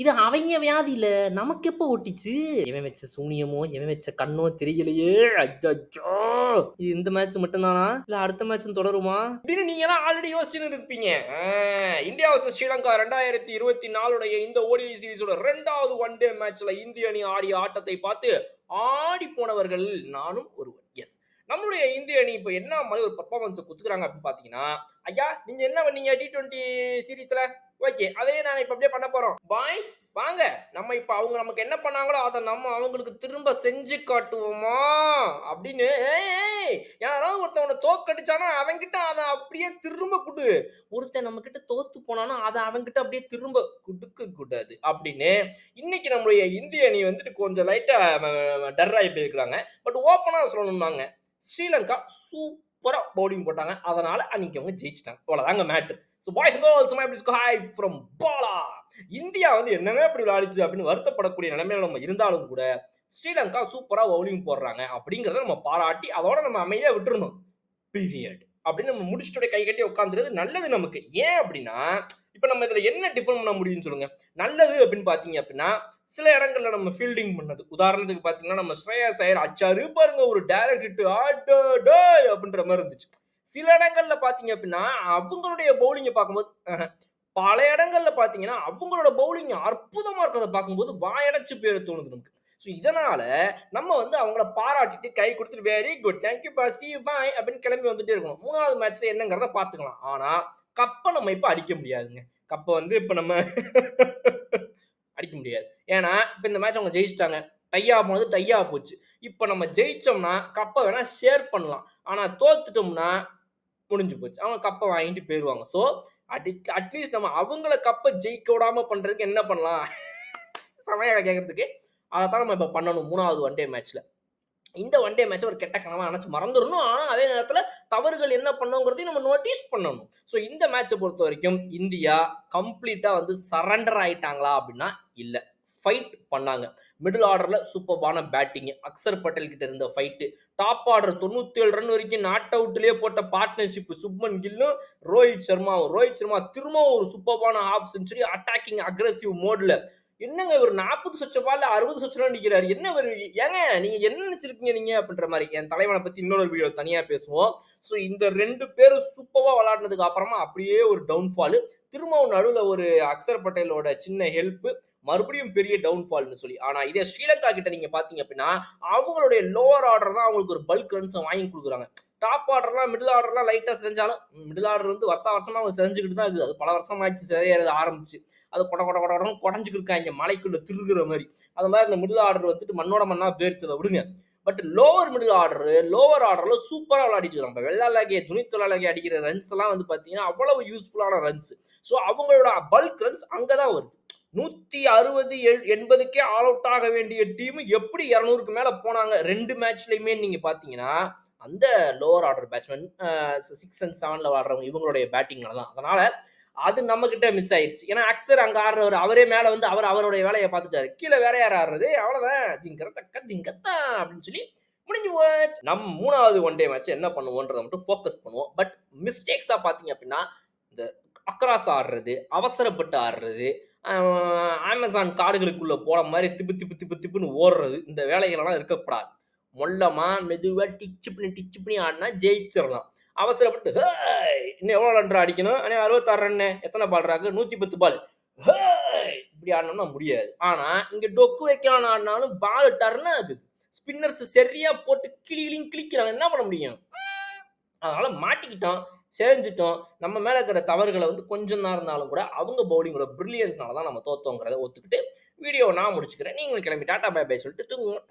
இது அவங்க வியாதி இல்ல. நமக்கு எப்போ ஒட்டிச்சு? எவன் வச்ச சூனியமோ, எவன் வச்ச கண்ணோ தெரியலையே! அச்சோ இது இந்த மேட்ச் மட்டும்தானா இல்ல அடுத்த மேட்ச்சும் தொடருமா? தீர்னு நீங்க எல்லாம் ஆல்ரெடி யோசிச்சுன்னு இருப்பீங்க. இந்தியா வர்சஸ் ஸ்ரீலங்கா ரெண்டாயிரத்தி இருபத்தி நாலுடைய இந்த ஓடிஐ சீரிஸோட ரெண்டாவது ஒன் டே மேட்ச்ல இந்திய அணி ஆடிய ஆட்டத்தை பார்த்து ஆடி போனவர்கள் நானும் ஒருவன். எஸ். நம்மளுடைய இந்திய அணி இப்போ என்ன மாதிரி ஒரு பெர்ஃபார்மன்ஸ கொடுத்துக்கிறாங்க அப்படின்னு பார்த்தீங்கன்னா, ஐயா நீங்க என்ன பண்ணீங்க T20 சீரிஸ்ல? ஓகே. அதையே நாங்கள் இப்போ அப்படியே பண்ண போறோம். பாய்ஸ் வாங்க. நம்ம இப்போ அவங்க நமக்கு என்ன பண்ணாங்களோ அதை நம்ம அவங்களுக்கு திரும்ப செஞ்சு காட்டுவோமா? அப்படின்னு ஏய் யாராவது ஒருத்தவனை தோக்கடிச்சானா தோற்கடிச்சானா அவன்கிட்ட அதை அப்படியே திரும்ப கொடு ஒருத்தன் நம்ம கிட்ட தோத்து போனானா அதை அவன்கிட்ட அப்படியே திரும்ப குடுக்க கூடாது. அப்படின்னு இன்னைக்கு நம்முடைய இந்திய அணி வந்துட்டு கொஞ்சம் லைட்டா டர் ஆகி போயிருக்கிறாங்க பட் ஓப்பனா சொல்லணும்னாங்க, ஸ்ரீலங்கா சூப்பராக பவுலிங் போட்டாங்க. அதனால அன்னைக்கு அவங்க ஜெயிச்சிட்டாங்க அவ்வளோதாங்க matter so boys girls my please hi from Bala. India வந்து என்னங்க இப்படி விளையாடுச்சு அப்படின்னு வருத்தப்படக்கூடிய நிலைமையில நம்ம இருந்தாலும் கூட, ஸ்ரீலங்கா சூப்பராக பவுலிங் போடுறாங்க அப்படிங்கிறத நம்ம பாராட்டி அதோட நம்ம அமைதியாக விட்டுறணும். பீரியட். அப்படின்னு நம்ம முடிச்சுட்டு கை கட்டி உட்கார்ந்துறது நல்லது நமக்கு. ஏன் அப்படின்னா, இப்போ நம்ம இதில் என்ன டிஃபைன் பண்ண முடியும்னு சொல்லுங்க. நல்லது அப்படின்னு பார்த்தீங்க அப்படின்னா, சில இடங்கள்ல நம்ம ஃபீல்டிங் பண்ணது. உதாரணத்துக்கு பார்த்தீங்கன்னா, நம்ம ஸ்ரேயா ஐயர் அச்சாரு பாருங்க ஒரு டைரக்ட் ஹிட் டோ அப்படின்ற மாதிரி இருந்துச்சு. சில இடங்கள்ல பார்த்தீங்க அப்படின்னா, அவங்களுடைய பவுலிங்கை பார்க்கும்போது பல இடங்கள்ல பார்த்தீங்கன்னா, அவங்களோட பவுலிங் அற்புதமாக இருக்கிறத பார்க்கும்போது வாயடைச்சு பேர் தோணுது நமக்கு. ஸோ இதனால நம்ம வந்து அவங்கள பாராட்டிட்டு கை கொடுத்துட்டு வெரி குட். தேங்க் யூ பா. சி பாய் அப்படின்னு கிளம்பி வந்துட்டே இருக்கணும். மூணாவது மேட்ச்ல என்னங்கிறத பார்த்துக்கலாம். ஆனால் கப்பை நம்ம இப்போ அடிக்க முடியாதுங்க. கப்பை வந்து இப்போ நம்ம அடிக்க முடியாது. ஏன்னா, இப்போ இந்த மேட்ச் அவங்க ஜெயிச்சுட்டாங்க. டையா போனது டையா போச்சு. இப்போ நம்ம ஜெயிச்சோம்னா கப்பை வேணா ஷேர் பண்ணலாம். ஆனால் தோத்துட்டோம்னா முடிஞ்சு போச்சு. அவங்க கப்பை வாங்கிட்டு போயிடுவாங்க ஸோ அடி அட்லீஸ்ட் நம்ம அவங்கள கப்பை ஜெயிக்க விடாம பண்றதுக்கு என்ன பண்ணலாம்? சமையலை கேட்கறதுக்கு. அதைத்தான் நம்ம இப்போ பண்ணணும் மூணாவது ஒன் டே மேட்ச்ல. இந்த ஒன் டே மேட்ச்ச ஒரு கெட்ட கனவா நெனச்சு மறந்துடணும் ஆனால் அதே நேரத்தில் தவறுகள் என்ன பண்ணுங்கிறதையும் நம்ம நோட்டீஸ் பண்ணணும். ஸோ இந்த மேட்ச்சை பொறுத்த வரைக்கும் இந்தியா கம்ப்ளீட்டாக வந்து சரண்டர் ஆயிட்டாங்களா அப்படின்னா இல்லை ஃபைட் பண்ணாங்க. மிடில் ஆர்டரில் சூப்பர்பான பேட்டிங்கு அக்சர் பட்டேல் கிட்ட இருந்த ஃபைட்டு டாப் ஆர்டர் 97 ரன் வரைக்கும் நாட் அவுட்லேயே போட்ட பார்ட்னர்ஷிப் சுப்மன் கில்லும், ரோஹித் சர்மாவும். ரோஹித் சர்மா திரும்பவும் ஒரு சூப்பர்பான ஹாஃப் செஞ்சுரி அட்டாக்கிங் அக்ரஸிவ் மோடில் என்னங்க ஒரு நாற்பது சொச்ச பால்ல 60 சொச்ச ரன் என்ன ஒரு ஏங்க நீங்க என்ன நினைச்சிருக்கீங்க நீங்க? அப்படின்ற மாதிரி என் தலைவனை பத்தி இன்னொரு வீடியோ தனியா பேசுவோம். ஸோ இந்த ரெண்டு பேரும் சூப்பராக விளையாடுனதுக்கு அப்புறமா அப்படியே ஒரு டவுன்ஃபால். திரும்பவும் நடுவுல ஒரு அக்சர் பட்டேலோட சின்ன ஹெல்ப். மறுபடியும் பெரிய டவுன்ஃபால்னு சொல்லி. ஆனா இதே ஸ்ரீலங்கா கிட்ட நீங்க பார்த்தீங்க அப்படின்னா, அவங்களுடைய லோவர் ஆர்டர் தான் அவங்களுக்கு ஒரு பல்க் ரன்ஸ வாங்கி கொடுக்குறாங்க டாப் ஆர்டர்லாம், மிடில் ஆர்டர்லாம் லைட்டாக செஞ்சாலும் மிடில் ஆர்டர் வந்து வருஷா வருஷமாக அவங்க செஞ்சுக்கிட்டு தான் இருக்குது. அது பல வருஷம் ஆச்சு சிதையறது ஆரம்பிச்சு. அது கொட கொட கொட கொடன்னு கொடஞ்சுக்கிட்டு இருக்காய்ங்க. மலைக்குள்ள திருகிற மாதிரி அந்த மாதிரி அந்த மிடில் ஆர்டர் வந்துட்டு மண்ணோட மண்ணா பேரிச்சதை விடுங்க. But lower middle order, lower ஆர்டரில் சூப்பராக விளையாடிட்டு நம்ம வெள்ளாளகே, துணி வெள்ளாளகே அடிக்கிற ரன்ஸ் எல்லாம் வந்து பார்த்தீங்கன்னா, அவ்வளவு யூஸ்ஃபுல்லான ரன்ஸ். ஸோ அவங்களோட பல்க் ரன்ஸ் அங்கே தான் வருது. நூற்றி அறுபது எண்பதுக்கே ஆல் அவுட் ஆக வேண்டிய டீம் எப்படி இரநூறுக்கு மேலே போனாங்க ரெண்டு மேட்ச்லையுமே நீங்கள் பார்த்தீங்கன்னா, அந்த lower order batsman six and செவனில் ஆடுறவங்க இவங்களுடைய பேட்டிங்னால தான். அதனால் அது நம்மகிட்ட மிஸ் ஆயிடுச்சு ஏன்னா அக்சர் அங்கே ஆடுறவர் அவரே மேலே வந்து அவர் அவருடைய வேலையை பார்த்துட்டாரு. கீழே வேற யார் ஆடுறது? அவ்வளோதான் அவ்வளவுதான். திங்கரத்தக்க திங்கத்தா அப்படின்னு சொல்லி முடிஞ்சு போச்சு. நம் மூணாவது ஒன் டே மேட்ச் என்ன பண்ணுவோன்றதை மட்டும் ஃபோக்கஸ் பண்ணுவோம். பட் மிஸ்டேக்ஸாக பார்த்தீங்க அப்படின்னா, இந்த அக்ராஸ் ஆடுறது, அவசரப்பட்டு ஆடுறது, அமேசான் காடுகளுக்குள்ளே போன மாதிரி திப்பு திப்பு திப்பு திப்புன்னு ஓடுறது, இந்த வேலைகள்லாம் இருக்கக்கூடாது. மொல்லமா, மெதுவா டிச்சு பண்ணி டிச்சு பண்ணி ஆடினா ஜெயிச்சிடலாம் அவசரப்பட்டு ஹேய்! இன்னும் எவ்வளோ ரன்ரா அடிக்கணும்? ஆனால் அறுபத்தாறு ரன்னு. எத்தனை பால்ரா இருக்கு? 110 பால். ஹேய்! இப்படி ஆடணும்னா முடியாது. ஆனால் இங்கே டொக்கு வைக்கலாம்னு ஆடினாலும் பால் டர்னாக இருக்குது ஸ்பின்னர்ஸ் சரியாக போட்டு கிளி கிளின்னு கிழிக்கிறாங்க. என்ன பண்ண முடியும்? அதனால் மாட்டிக்கிட்டோம். செஞ்சுட்டோம். நம்ம மேலே இருக்கிற தவறுகளை வந்து கொஞ்சம் தான் இருந்தாலும் கூட, அவங்க பவுலிங்கோட ப்ரில்லியன்ஸ்னால தான் நம்ம தோத்தோங்கிறத ஒத்துக்கிட்டு, வீடியோ நான் முடிச்சுக்கிறேன். நீங்களும் கிளம்பி டாட்டா பை பை சொல்லிட்டு தூங்குவோம்